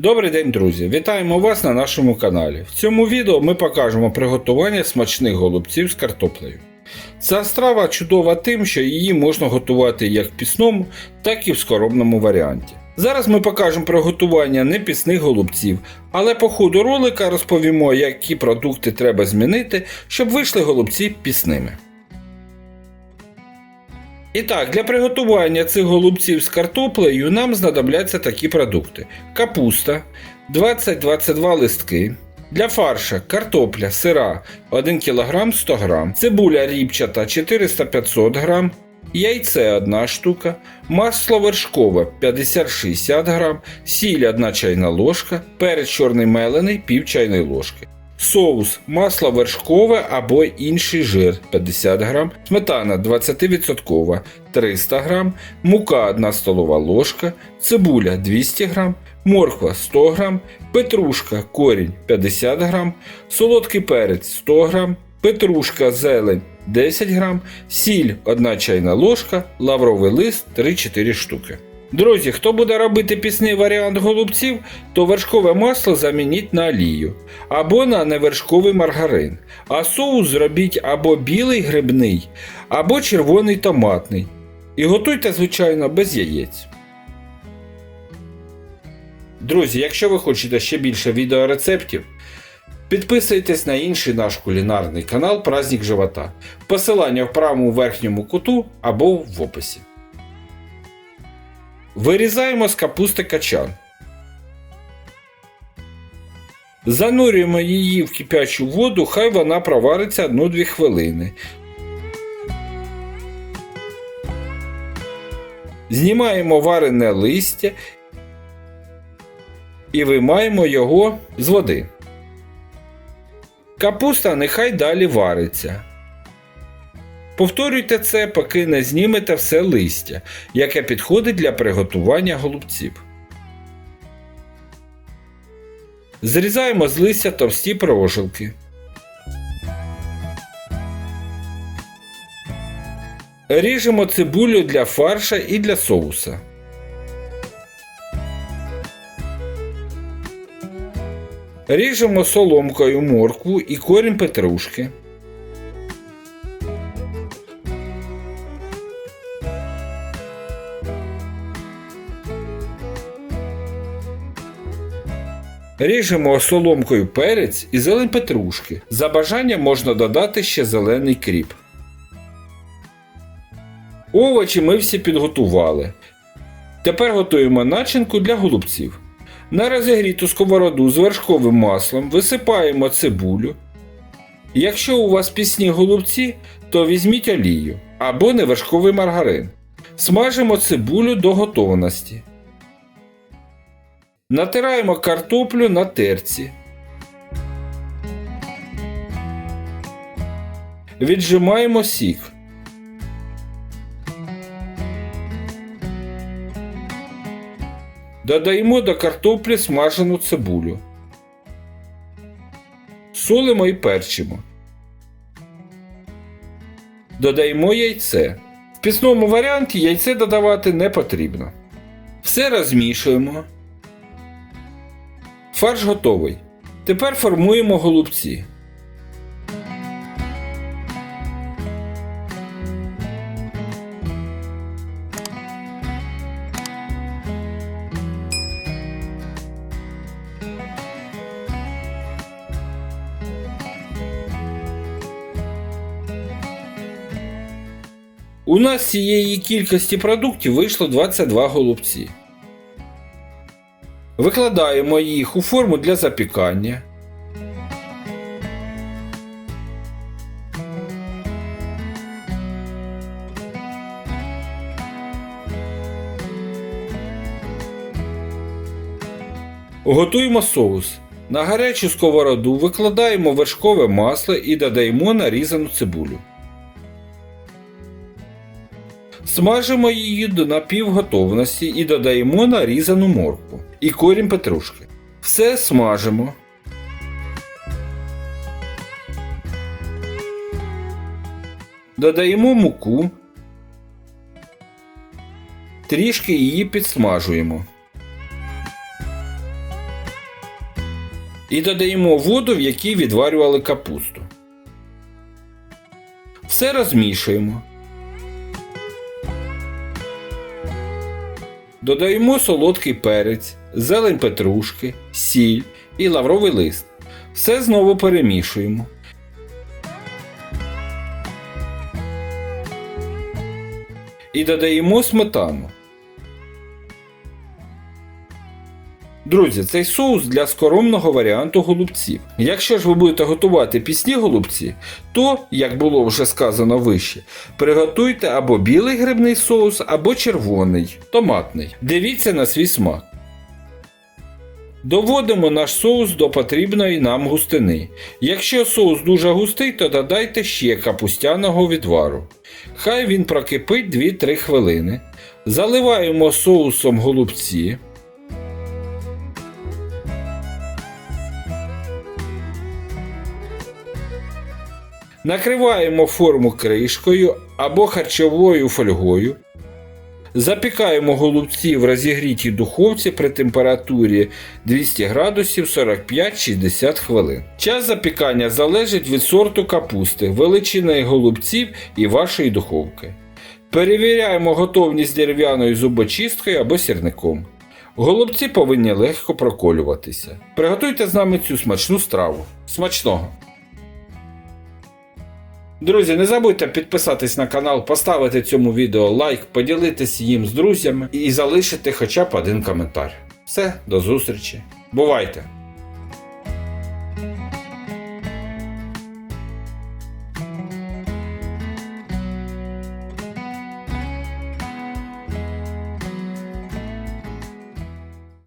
Добрий день, друзі! Вітаємо вас на нашому каналі. В цьому відео ми покажемо приготування смачних голубців з картоплею. Ця страва чудова тим, що її можна готувати як в пісному, так і в скоробному варіанті. Зараз ми покажемо приготування непісних голубців, але по ходу ролика розповімо, які продукти треба змінити, щоб вийшли голубці пісними. І так, для приготування цих голубців з картоплею нам знадобляться такі продукти: капуста 20-22 листки. Для фарша картопля сира 1 кг 100 г, цибуля ріпчата 400-500 г, яйце 1 штука, масло вершкове 50-60 г, сіль 1 чайна ложка, перець чорний мелений пів чайної ложки. Соус, масло вершкове або інший жир 50 г, сметана 20% 300 г, мука 1 столова ложка, цибуля 200 г, морква 100 г, петрушка корінь 50 г, солодкий перець 100 г, петрушка зелень 10 г, сіль 1 чайна ложка, лавровий лист 3-4 штуки. Друзі, хто буде робити пісний варіант голубців, то вершкове масло замініть на олію або на невершковий маргарин, а соус зробіть або білий грибний, або червоний томатний. І готуйте, звичайно, без яєць. Друзі, якщо ви хочете ще більше відеорецептів, підписуйтесь на інший наш кулінарний канал Праздник Живота. Посилання в правому верхньому куту або в описі. Вирізаємо з капусти качан. Занурюємо її в кипячу воду, хай вона провариться 1-2 хвилини. Знімаємо варене листя і виймаємо його з води. Капуста нехай далі вариться. Повторюйте це, поки не знімете все листя, яке підходить для приготування голубців. Зрізаємо з листя товсті прожилки. Ріжемо цибулю для фарша і для соуса. Ріжемо соломкою моркву і корінь петрушки. Ріжемо соломкою перець і зелень петрушки. За бажанням можна додати ще зелений кріп. Овочі ми всі підготували. Тепер готуємо начинку для голубців. На розігріту сковороду з вершковим маслом висипаємо цибулю. Якщо у вас пісні голубці, то візьміть олію або невершковий маргарин. Смажимо цибулю до готовності. Натираємо картоплю на терці. Віджимаємо сік. Додаємо до картоплі смажену цибулю. Солимо і перчимо. Додаємо яйце. В пісному варіанті яйце додавати не потрібно. Все розмішуємо. Фарш готовий. Тепер формуємо голубці. У нас цієї кількості продуктів вийшло 22 голубці. Викладаємо їх у форму для запікання. Готуємо соус. На гарячу сковороду викладаємо вершкове масло і додаємо нарізану цибулю. Смажимо її до напівготовності і додаємо нарізану моркву і корінь петрушки. Все смажимо. Додаємо муку. Трішки її підсмажуємо. І додаємо воду, в якій відварювали капусту. Все розмішуємо. Додаємо солодкий перець, зелень петрушки, сіль і лавровий лист. Все знову перемішуємо. І додаємо сметану. Друзі, цей соус для скоромного варіанту голубців. Якщо ж ви будете готувати пісні голубці, то, як було вже сказано вище, приготуйте або білий грибний соус, або червоний, томатний. Дивіться на свій смак. Доводимо наш соус до потрібної нам густини. Якщо соус дуже густий, то додайте ще капустяного відвару. Хай він прокипить 2-3 хвилини. Заливаємо соусом голубці. Накриваємо форму кришкою або харчовою фольгою. Запікаємо голубці в розігрітій духовці при температурі 200 градусів 45-60 хвилин. Час запікання залежить від сорту капусти, величини голубців і вашої духовки. Перевіряємо готовність дерев'яною зубочисткою або сірником. Голубці повинні легко проколюватися. Приготуйте з нами цю смачну страву. Смачного! Друзі, не забудьте підписатись на канал, поставити цьому відео лайк, поділитись їм з друзями і залишити хоча б один коментар. Все, до зустрічі. Бувайте!